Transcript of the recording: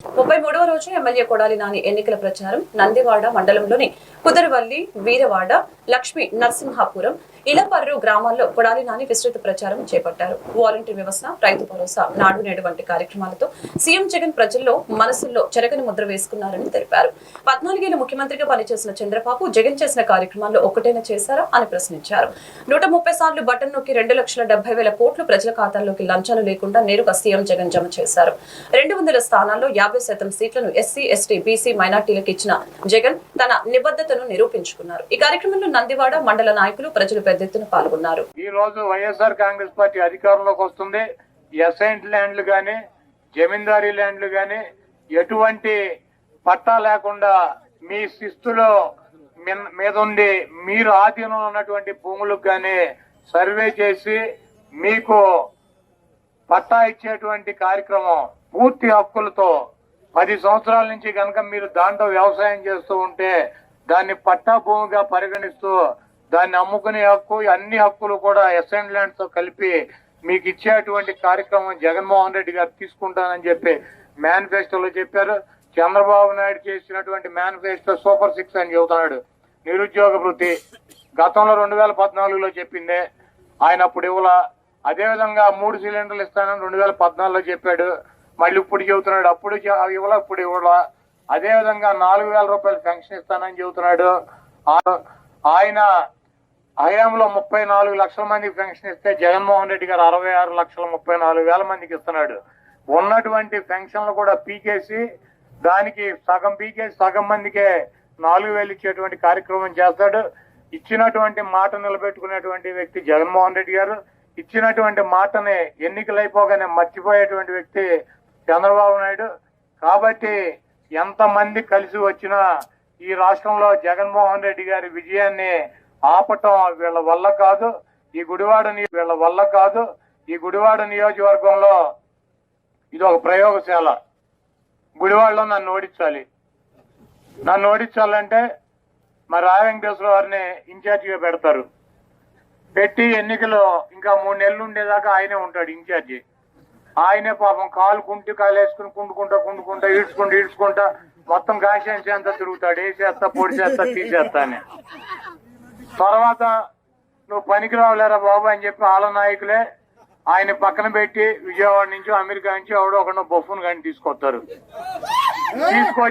ముప్పై మూడవ రోజు ఎమ్మెల్యే కొడాలి నాని ఎన్నికల ప్రచారం నందివాడ మండలంలోని కుదరవల్లి వీరవాడ లక్ష్మి నరసింహాపురం ఇలపర్రు గ్రామాల్లో కొడాలి నాని విస్తృత ప్రచారం చేపట్టారు. వాలంటీర్ వ్యవస్థ రైతు భరోసా నాడు నేడు వంటి కార్యక్రమాలతో సీఎం జగన్ ప్రజల్లో మనసుల్లో చెరగని ముద్ర వేసుకున్నారని తెలిపారు. పద్నాలుగేళ్ళ ముఖ్యమంత్రిగా పనిచేసిన చంద్రబాబు జగన్ చేసిన కార్యక్రమాల్లో ఒకటైనా చేశారా అని ప్రశ్నించారు. నూట ముప్పై సార్లు బటన్ నొక్కి రెండు లక్షల డెబ్బై వేల కోట్లు ప్రజల ఖాతాల్లోకి లంచాలు లేకుండా నేరుగా సీఎం జగన్ జమ చేశారు. రెండు వందల స్థానాల్లో యాభై శాతం సీట్లను ఎస్సీ ఎస్టీ బీసీ మైనార్టీలకు ఇచ్చిన జగన్ తన నిబద్ధత బాధ్యతను నిరూపించుకున్నారు. ఈ కార్యక్రమంలో నందివాడ మండల నాయకులు ప్రజలు పెద్ద ఎత్తున పాల్గొన్నారు. ఈ రోజు వైఎస్ఆర్ కాంగ్రెస్ పార్టీ అధికారంలోకి వస్తుంది. ఎసైంట్ ల్యాండ్లు గాని జమీందారీ ల్యాండ్లు గాని ఎటువంటి పట్టా లేకుండా మీ శిస్తులో మీద ఉండి మీరు ఆధీనంలో ఉన్నటువంటి భూములకు గాని సర్వే చేసి మీకు పట్టా ఇచ్చేటువంటి కార్యక్రమం పూర్తి హక్కులతో పది సంవత్సరాల నుంచి కనుక మీరు దాంట్లో వ్యవసాయం చేస్తూ ఉంటే దాన్ని పట్టా భూమిగా పరిగణిస్తూ దాన్ని అమ్ముకునే హక్కు అన్ని హక్కులు కూడా ఎస్ఎన్ ల్యాండ్తో కలిపి మీకు ఇచ్చేటువంటి కార్యక్రమం జగన్మోహన్ రెడ్డి గారు తీసుకుంటానని చెప్పి మేనిఫెస్టోలో చెప్పారు. చంద్రబాబు నాయుడు చేసినటువంటి మేనిఫెస్టో సూపర్ సిక్స్ అని చెబుతున్నాడు. నిరుద్యోగ వృత్తి గతంలో రెండు వేల పద్నాలుగులో చెప్పిందే. ఆయన అప్పుడు ఇవ్వలా. అదే విధంగా మూడు సిలిండర్లు ఇస్తానని రెండు వేల పద్నాలుగులో చెప్పాడు. మళ్ళీ ఇప్పుడు చెబుతున్నాడు. అప్పుడు ఇవ్వలా ఇప్పుడు ఇవ్వలా. అదే విధంగా నాలుగు వేల రూపాయలు పెన్షన్ ఇస్తానని చెబుతున్నాడు. ఆయన హయాంలో ముప్పై నాలుగు లక్షల మందికి పెన్షన్ ఇస్తే జగన్మోహన్ రెడ్డి గారు అరవై ఆరు లక్షల ముప్పై నాలుగు వేల మందికి ఇస్తున్నాడు. ఉన్నటువంటి పెన్షన్లు కూడా పీకేసి దానికి సగం పీకేసి సగం మందికే నాలుగు వేలు ఇచ్చేటువంటి కార్యక్రమం చేస్తాడు. ఇచ్చినటువంటి మాట నిలబెట్టుకునేటువంటి వ్యక్తి జగన్మోహన్ రెడ్డి గారు. ఇచ్చినటువంటి మాటని ఎన్నికలు అయిపోగానే మర్చిపోయేటువంటి వ్యక్తి చంద్రబాబు నాయుడు. కాబట్టి ఎంతమంది కలిసి వచ్చినా ఈ రాష్ట్రంలో జగన్మోహన్ రెడ్డి గారి విజయాన్ని ఆపటం వీళ్ళ వల్ల కాదు ఈ గుడివాడ వీళ్ళ వల్ల కాదు ఈ గుడివాడ నియోజకవర్గంలో ఇది ఒక ప్రయోగశాల. గుడివాడలో నన్ను ఓడించాలి. నన్ను ఓడించాలంటే మరి రాయ వెంకటేశ్వర వారిని ఇన్ఛార్జిగా పెడతారు. పెట్టి ఎన్నికలు ఇంకా మూడు నెలలు ఉండేదాకా ఆయనే ఉంటాడు ఇన్ఛార్జి. ఆయనే పాపం కాలు కుంటి కాలు వేసుకుని కుండుకుంటా కుండుకుంటా ఈడ్చుకుంటా ఈడ్చుకుంటా మొత్తం కాన్స్టిట్యున్సీ అంతా తిరుగుతాడు. వేసేస్తా పొడి చేస్తా తీసేస్తా అని. తర్వాత నువ్వు పనికి రావలేరా బాబు అని చెప్పి ఆల నాయకులే ఆయన పక్కన పెట్టి విజయవాడ నుంచి అమెరికా నుంచి ఎవడో ఒకడో బొఫ్ఫును కానీ తీసుకొస్తారు. తీసుకొచ్చి